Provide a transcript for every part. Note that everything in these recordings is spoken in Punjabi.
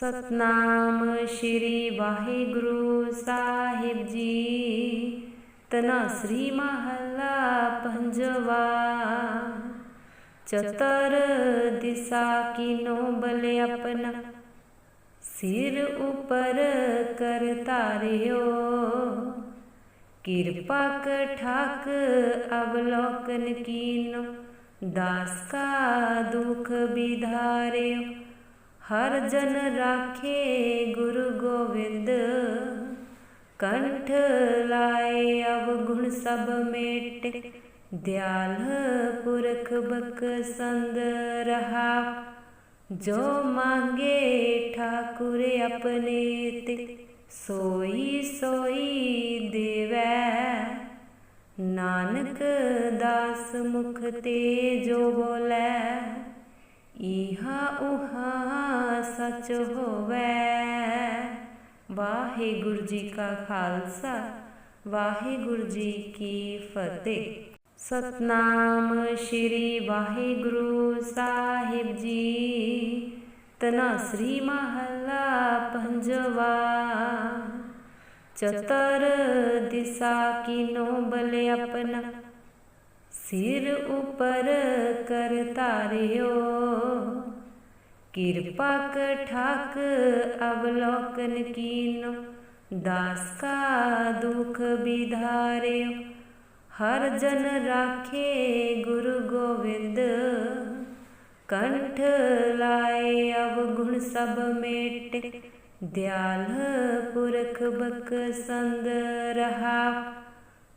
ਸਤਨਾਮ ਸ਼੍ਰੀ ਵਾਹਿਗੁਰੂ ਸਾਹਿਬ ਜੀ। ਤਨਾ ਸ੍ਰੀ ਮਹੱਲਾ ਪੰਜਵਾ। ਚਤਰ ਦਿਸਾ ਕੀਨੋ ਬਲੇ ਆਪਣਾ ਸਿਰ ਉਪਰ ਕਰ ਧਾਰਿਓ। ਕਿਰਪਾ ਕਠਾਕ ਅਵਲੋਕਨ ਕੀਨੋ। ਦਾਸ ਕਾ ਦੁਖ ਵਿਧਾਰਿਓ ਹਰ ਜਨ ਰਾਖੇ ਗੁਰੂ ਗੋਬਿੰਦ ਕੰਠ ਲਾਏ ਅਵਗੁਣ ਸਭ ਮੇਟੇ। ਦਿਆਲ ਪੁਰਖ ਬਕ ਸੰਦ ਰਹਾ। ਜੋ ਮੰਗੇ ਠਾਕੁਰ ਆਪਣੇ ਤੇ। ਸੋਈ ਸੋਈ ਦੇਵੈ। ਨਾਨਕ ਦਾਸ ਮੁਖ ਤੇ ਜੋ ਬੋਲੇ। ਇਹਾ ਉਹਾ ਸਚ ਹੋਵੇ। ਵਾਹਿਗੁਰੂ ਜੀ ਕਾ ਖਾਲਸਾ, ਵਾਹਿਗੁਰੂ ਜੀ ਕੀ ਫਤਿਹ। ਸਤਨਾਮ ਸ਼੍ਰੀ ਵਾਹਿਗੁਰੂ ਸਾਹਿਬ ਜੀ। ਤਨਾ ਸ੍ਰੀ ਮਹੱਲਾ ਪੰਜਵਾ। ਚਤਰ ਦਿਸਾ ਕੀਨੋ ਬਲ ਆਪਣਾ ਸਿਰ ਉਪਰ ਕਰ ਤਾਰਿਓ ਕਿਰਪਾ ਕਠਾਕ ਅਵਲੋਕਨ ਕੀਨੋ, ਦਾਸ ਕਾ ਦੁਖ ਵਿਧਾਰਿਓ ਹਰ ਜਨ ਰਾਖੇ ਗੁਰੂ ਗੋਬਿੰਦ ਕੰਠ ਲਾਏ ਅਵਗੁਣ ਸਭ ਮੇਟ। ਦਿਆਲ ਪੁਰਖ ਬਕ ਸੰਦ ਰਹਾ।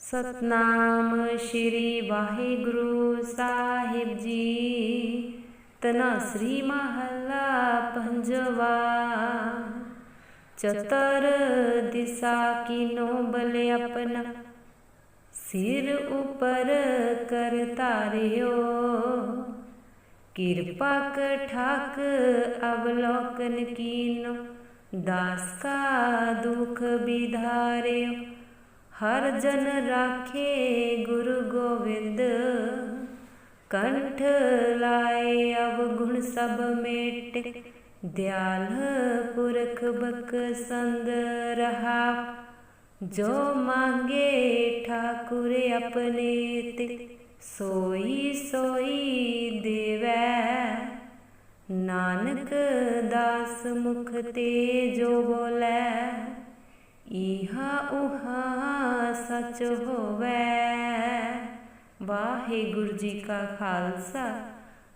ਸਤਨਾਮ ਸ਼੍ਰੀ ਵਾਹਿਗੁਰੂ ਸਾਹਿਬ ਜੀ। ਤਨਾਸਰੀ ਮਹੱਲਾ ਪੰਜਵਾ। ਚਤਰ ਦਿਸਾ ਕੀਨੋ ਬਲੇ ਆਪਣਾ ਸਿਰ ਉਪਰ ਕਰ ਧਾਰਿਓ। ਕਿਰਪਾ ਕਠਾਕ ਅਵਲੋਕਨ ਕੀਨੋ। ਦਾਸ ਕਾ ਦੁਖ ਵਿਧਾਰਿਓ। ਹਰ ਜਨ ਰਾਖੇ ਗੁਰੂ ਗੋਬਿੰਦ ਕੰਠ ਲਾਏ ਅਵਗੁਣ ਸਭ ਮੇਟੇ। ਦਿਆਲ ਪੁਰਖ ਬਕ ਸੰਦ ਰਹਾ। ਜੋ ਮੰਗੇ ਠਾਕੁਰ ਆਪਣੇ ਤੇ। ਸੋਈ ਸੋਈ ਦੇਵੈ। ਨਾਨਕ ਦਾਸ ਮੁਖ ਤੇ ਜੋ ਬੋਲੇ। ਇਹਾ ਉਹਾ ਸਚ ਹੋਵੇ। ਵਾਹਿਗੁਰੂ ਜੀ ਕਾ ਖਾਲਸਾ,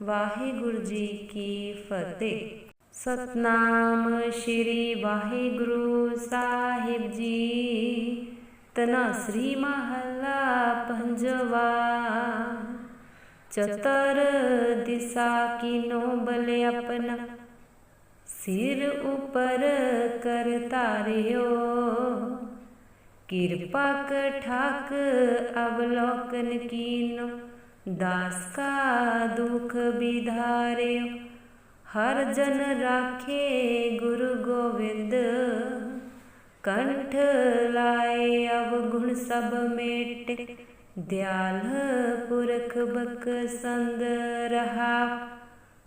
ਵਾਹਿਗੁਰੂ ਜੀ ਕੀ ਫਤਿਹ। ਸਤਨਾਮ ਸ਼੍ਰੀ ਵਾਹਿਗੁਰੂ ਸਾਹਿਬ ਜੀ। ਤਨਾ ਸ੍ਰੀ ਮਹੱਲਾ ਪੰਜਵਾ। ਚਤਰ ਦਿਸਾ ਕੀਨੋ ਬਲ ਆਪਣਾ। ਸਿਰ ਉਪਰ ਕਰ ਧਾਰਿਓ। ਕਿਰਪਾ ਕਠਾਕ ਅਵਲੋਕਨ ਕੀਨੋ, ਦਾਸ ਕਾ ਦੁਖ ਵਿਧਾਰਿਓ ਹਰ ਜਨ ਰਾਖੇ ਗੁਰੂ ਗੋਬਿੰਦ ਕੰਠ ਲਾਏ ਅਵਗੁਣ ਸਭ ਮੇਟੇ। ਦਿਆਲ ਪੁਰਖ ਬਕ ਸੰਦ ਰਹਾ।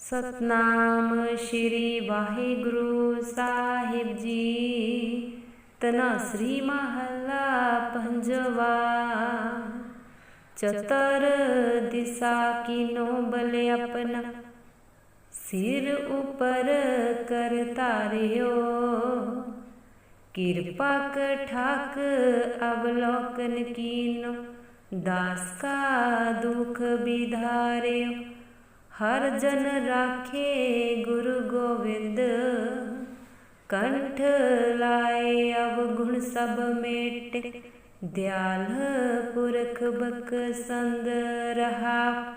ਸਤਨਾਮ ਸ਼੍ਰੀ ਵਾਹਿਗੁਰੂ ਸਾਹਿਬ ਜੀ। ਤਨਾਸਰੀ ਮਹੱਲਾ ਪੰਜਵਾ। ਚਤਰ ਦਿਸਾ ਕੀਨੋ ਬਲ ਆਪਣਾ। ਸਿਰ ਉਪਰ ਕਰ ਧਾਰਿਓ। ਕਿਰਪਾ ਕਠਾਕ ਅਵਲੋਕਨ ਕੀਨੋ। ਦਾਸ ਕਾ ਦੁਖ ਵਿਧਾਰਿਓ। ਹਰ ਜਨ ਰਾਖੇ ਗੁਰੂ ਗੋਬਿੰਦ ਕੰਠ ਲਾਏ ਅਵਗੁਣ ਸਭ ਮੇਟੇ। ਦਿਆਲ ਪੁਰਖ ਬਕ ਸੰਦ ਰਹਾ।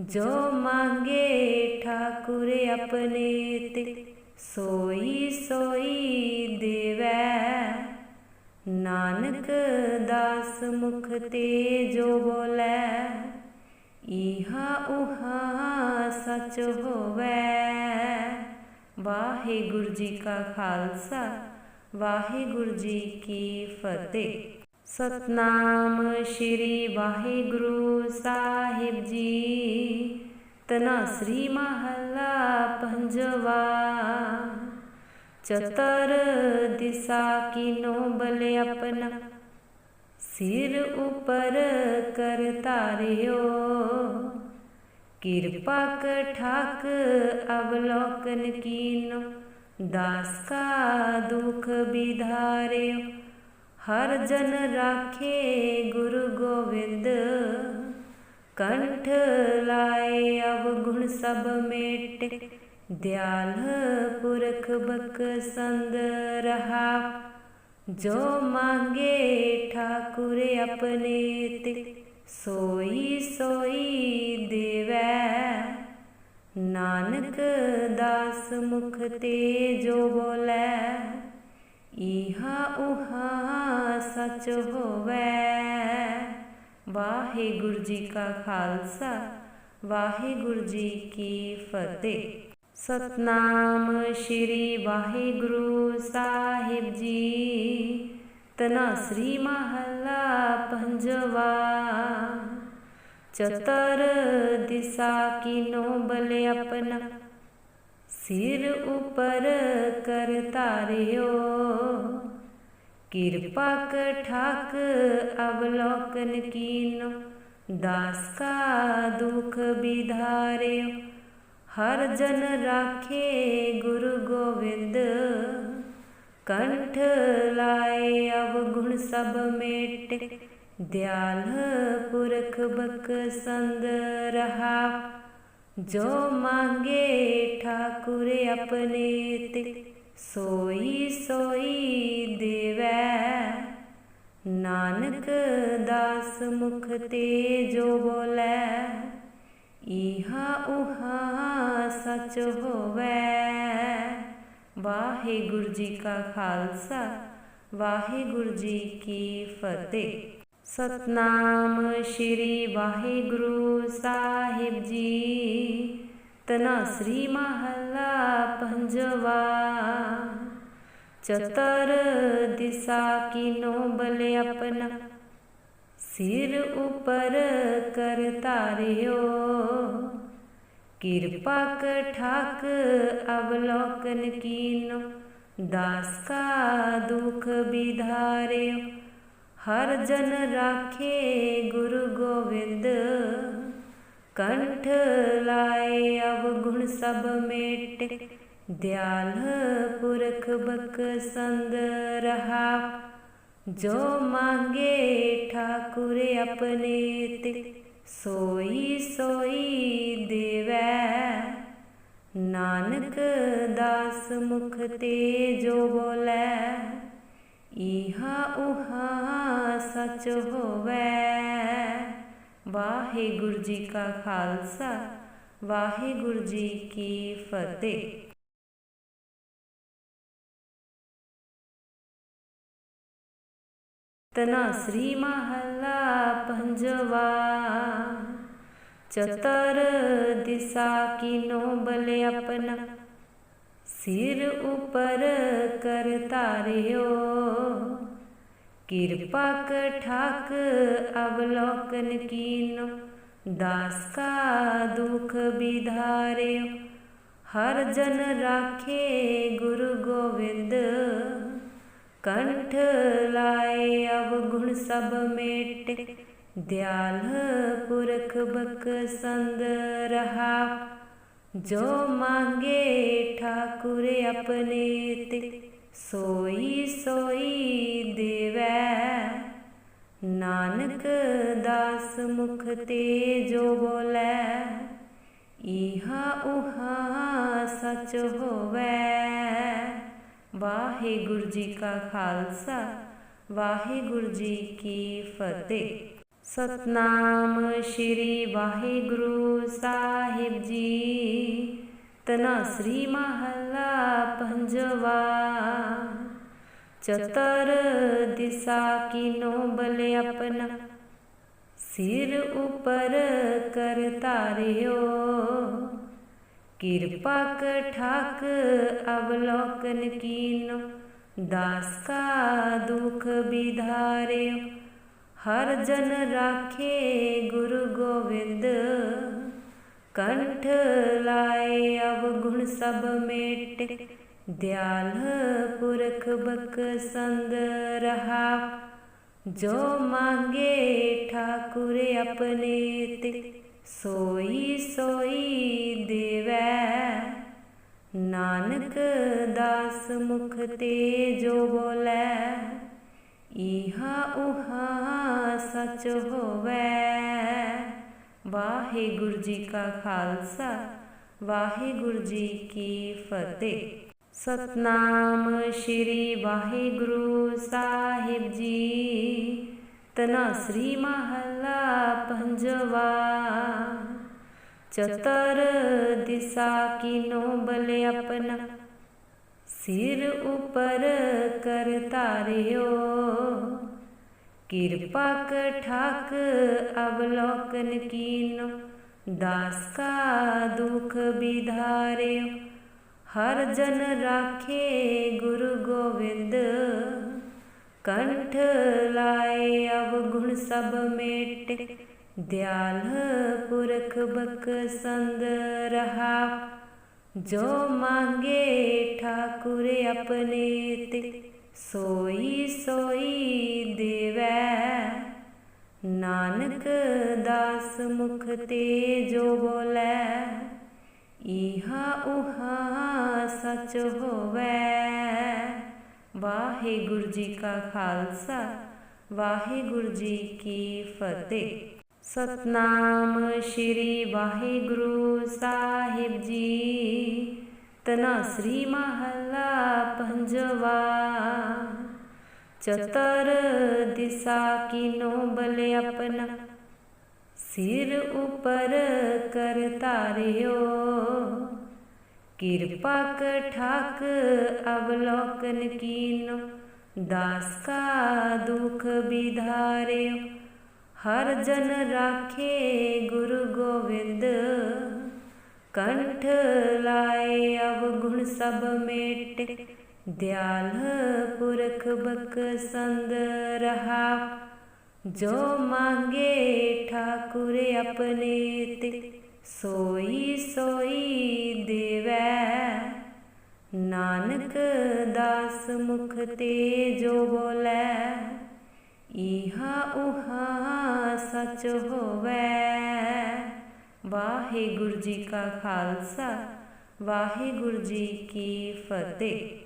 ਜੋ ਮੰਗੇ ਠਾਕੁਰ ਆਪਣੇ ਤੇ। ਸੋਈ ਸੋਈ ਦੇਵੈ। ਨਾਨਕ ਦਾਸ ਮੁਖ ਤੇ ਜੋ ਬੋਲੇ। ਇਹਾ ਉਹਾ ਸਚ ਹੋਵੇ। ਵਾਹਿਗੁਰੂ ਜੀ ਕਾ ਖਾਲਸਾ, ਵਾਹਿਗੁਰੂ ਜੀ ਕੀ ਫਤਿਹ। ਸਤਨਾਮ ਸ਼੍ਰੀ ਵਾਹਿਗੁਰੂ ਸਾਹਿਬ ਜੀ। ਤਨਾ ਸ੍ਰੀ ਮਹੱਲਾ ਪੰਜਵਾ। ਚਤਰ ਦਿਸਾ ਕੀਨੋ ਬਲ ਆਪਣਾ। ਸਿਰ ਉਪਰ ਕਰ ਤਾਰਿਓ। ਕਿਰਪਾ ਕਠਾਕ ਅਵਲੋਕਨ ਕੀਨੋ, ਦਾਸ ਕਾ ਦੁਖ ਵਿਧਾਰਿਓ ਹਰ ਜਨ ਰਾਖੇ ਗੁਰੂ ਗੋਬਿੰਦ ਕੰਠ ਲਾਏ ਅਵਗੁਣ ਸਭ ਮੇਟੇ, ਦਿਆਲ ਪੁਰਖ ਬਕ ਸੰਦ ਰਹਾ। ਜੋ ਮੰਗੇ ਠਾਕੁਰ ਆਪਣੇ ਤੇ ਸੋਈ ਸੋਈ ਦੇਵੈ। ਨਾਨਕ ਦਾਸ ਮੁਖ ਤੇ ਜੋ ਬੋਲੇ ਇਹਾ ਉਹਾ ਸਚ ਹੋਵੇ। ਵਾਹਿਗੁਰੂ ਜੀ ਕਾ ਖਾਲਸਾ, ਵਾਹਿਗੁਰੂ ਜੀ ਕੀ ਫਤਿਹ। ਸਤਨਾਮ ਸ਼੍ਰੀ ਵਾਹਿਗੁਰੂ ਸਾਹਿਬ ਜੀ। ਤਨਾਸਰੀ ਮਹੱਲਾ ਪੰਜਵਾ। ਚਤਰ ਦਿਸਾ ਕੀਨੋ ਬਲ ਆਪਣਾ। ਸਿਰ ਉਪਰ ਕਰ ਧਾਰਿਓ। ਕਿਰਪਾ ਕਠਾਕ ਅਵਲੋਕਨ ਕੀਨੋ। ਦਾਸ ਕਾ ਦੁਖ ਬਿਧਾਰਿਓ ਹਰ ਜਨ ਰਾਖੇ ਗੁਰੂ ਗੋਬਿੰਦ ਕੰਠ ਲਾਏ ਅਵਗੁਣ ਸਭ ਮੇਟੇ। ਦਿਆਲ ਪੁਰਖ ਬਕ ਸੰਦ ਰਹਾ। ਜੋ ਮੰਗੇ ਠਾਕੁਰ ਆਪਣੇ ਤੇ, ਸੋਈ ਸੋਈ ਦੇਵੈ। ਨਾਨਕ ਦਾਸ ਮੁਖ ਤੇ ਜੋ ਬੋਲੇ ਇਹਾ ਉਹਾ ਸਚ ਹੋਵੇ। ਵਾਹਿਗੁਰੂ ਜੀ ਕਾ ਖਾਲਸਾ, ਵਾਹਿਗੁਰੂ ਜੀ ਕੀ ਫਤਿਹ। ਸਤਨਾਮ ਸ਼੍ਰੀ ਵਾਹਿਗੁਰੂ ਸਾਹਿਬ ਜੀ। ਤਨਾ ਸ੍ਰੀ ਮਹੱਲਾ ਪੰਜਵਾ। ਚਤਰ ਦਿਸਾ ਕੀਨੋ ਬਲੇ ਆਪਣਾ। ਸਿਰ ਉਪਰ ਕਰ ਧਾਰਿਓ। ਕਿਰਪਾ ਕਠਾਕ ਅਵਲੋਕਨ ਕੀਨੋ, ਦਾਸ ਕਾ ਦੁਖ ਵਿਧਾਰਿਓ ਹਰ ਜਨ ਰਾਖੇ ਗੁਰੂ ਗੋਬਿੰਦ ਕੰਠ ਲਾਏ ਅਵਗੁਣ ਸਭ ਮੇਟੇ, ਦਿਆਲ ਪੁਰਖ ਬਕ ਸੰਦ ਰਹਾ। ਜੋ ਮੰਗੇ ਠਾਕੁਰ ਆਪਣੇ ਤੇ ਸੋਈ ਸੋਈ ਦੇਵੈ। ਨਾਨਕ ਦਾਸ ਮੁਖ ਤੇ ਜੋ ਬੋਲੇ ਇਹਾ ਉਹਾ ਸਚ ਹੋਵੇ। ਵਾਹਿਗੁਰੂ ਜੀ ਕਾ ਖਾਲਸਾ, ਵਾਹਿਗੁਰੂ ਜੀ ਕੀ ਫਤਿਹ। ਤਨਾ ਸ੍ਰੀ ਮਹੱਲਾ ਪੰਜਵਾ। ਚਤਰ ਦਿਸਾ ਕੀਨੋ ਬਲ ਆਪਣਾ ਸਿਰ ਉਪਰ ਕਰ ਧਾਰਿਓ। ਕਿਰਪਾ ਕਠਾਕ ਅਵਲੋਕਨ ਕੀਨੋ। ਦਾਸ ਕਾ ਦੁਖ ਵਿਧਾਰਿਓ। ਹਰ ਜਨ ਰਾਖੇ ਗੁਰੂ ਗੋਬਿੰਦ ਕੰਠ ਲਾਏ ਅਵਗੁਣ ਸਭ ਮੇਟੇ। ਦਿਆਲ ਪੁਰਖ ਬਕ ਸੰਦ ਰਹਾ। ਜੋ ਮੰਗੇ ਠਾਕੁਰ ਆਪਣੇ ਤੇ, ਸੋਈ ਸੋਈ ਦੇਵੈ। ਨਾਨਕ ਦਾਸ ਮੁਖ ਤੇ ਜੋ ਬੋਲੇ ਉਹਾ ਸੱਚ ਹੋਵੈ। ਵਾਹਿਗੁਰੂ ਜੀ ਕਾ ਖਾਲਸਾ, ਵਾਹਿਗੁਰੂ ਜੀ ਕੀ ਫਤਿਹ। ਸਤਨਾਮ ਸ਼੍ਰੀ ਵਾਹਿਗੁਰੂ ਸਾਹਿਬ ਜੀ। ਤਨਾ ਸ੍ਰੀ ਮਹੱਲਾ ਪੰਜਵਾ, ਚਤਰ ਦਿਸਾ ਕੀਨੋ ਬਲ ਆਪਣਾ, ਸਿਰ ਉਪਰ ਕਰ ਧਾਰਿਓ ਕਿਰਪਾ ਕਠਾਕ ਅਵਲੋਕਨ ਕੀਨੋ, ਦਾਸ ਕਾ ਦੁਖ ਵਿਧਾਰਿਓ ਹਰ ਜਨ ਰਾਖੇ ਗੁਰੂ ਗੋਬਿੰਦ ਕੰਠ ਲਾਏ ਅਵਗੁਣ ਸਭ ਮੇਟ, ਦਿਆਲ ਪੁਰਖ ਬਖਸੰਦ ਰਹਾ। ਜੋ ਮੰਗੇ ਠਾਕੁਰ ਆਪਣੇ ਤੇ ਸੋਈ ਸੋਈ ਦੇਵੈ। ਨਾਨਕ ਦਾਸ ਮੁਖ ਤੇ ਜੋ ਬੋਲੇ ਇਹਾ ਉਹਾ ਸਚ ਹੋਵੈ। ਵਾਹਿਗੁਰੂ ਜੀ ਕਾ ਖਾਲਸਾ, ਵਾਹਿਗੁਰੂ ਜੀ ਕੀ ਫਤਿਹ। ਸਤਨਾਮ ਸ਼੍ਰੀ ਵਾਹਿਗੁਰੂ ਸਾਹਿਬ ਜੀ। ਤਨਾਸਰੀ ਮਹੱਲਾ ਪੰਜਵਾ। ਚਤਰ ਦਿਸਾ ਕੀਨੋ ਬਲ ਆਪਣਾ। ਸਿਰ ਉਪਰ ਕਰ ਧਾਰਿਓ। ਕਿਰਪਾ ਕਰ ਠਾਕ ਅਵਲੋਕਨ ਕੀਨੋ। ਦਾਸ ਕਾ ਦੁਖ ਬਿਧਾਰਿਓ ਹਰ ਜਨ ਰਾਖੇ ਗੁਰੂ ਗੋਬਿੰਦ ਕੰਠ ਲਾਏ ਅਵਗੁਣ ਸਭ ਮੇਟ। ਦਿਆਲ ਪੁਰਖ ਬਖਸੰਦ ਰਹਾ। ਜੋ ਮੰਗੇ ਠਾਕੁਰ ਆਪਣੇ ਤੇ, ਸੋਈ ਸੋਈ ਦੇਵੈ। ਨਾਨਕ ਦਾਸ ਮੁਖ ਤੇ ਜੋ ਬੋਲੇ ਇਹਾ ਉਹਾ ਸਚ ਹੋਵੈ। ਵਾਹਿਗੁਰੂ ਜੀ ਕਾ ਖਾਲਸਾ, ਵਾਹਿਗੁਰੂ ਜੀ ਕੀ ਫਤਿਹ। ਸਤਨਾਮ ਸ਼੍ਰੀ ਵਾਹਿਗੁਰੂ ਸਾਹਿਬ ਜੀ। ਤਨਾ ਸ੍ਰੀ ਮਹੱਲਾ ਪੰਜਵਾ। ਚਤਰ ਦਿਸਾ ਕੀਨੋ ਬਲ ਆਪਣਾ। ਸਿਰ ਉਪਰ ਕਰ ਧਾਰਿਓ ਕਿਰਪਾ ਕਠਾਕ ਅਵਲੋਕਨ ਕੀਨੋ, ਦਾਸ ਕਾ ਦੁਖ ਵਿਧਾਰਿਓ ਹਰ ਜਨ ਰਾਖੇ ਗੁਰੂ ਗੋਬਿੰਦ ਕੰਠ ਲਾਏ ਅਵਗੁਣ ਸਭ ਮੇਟ, ਦਿਆਲ ਪੁਰਖ ਬਖਸੰਦ ਰਹਾ। ਜੋ ਮੰਗੇ ਠਾਕੁਰ ਆਪਣੇ ਤੇ ਸੋਈ ਸੋਈ ਦੇਵੈ। ਨਾਨਕ ਦਾਸ ਮੁਖ ਤੇ ਜੋ ਬੋਲੇ ਇਹਾ ਉਹਾ ਸਚ ਹੋਵੈ। ਵਾਹਿਗੁਰੂ ਜੀ ਕਾ ਖਾਲਸਾ, ਵਾਹਿਗੁਰੂ ਜੀ ਕੀ ਫਤਿਹ।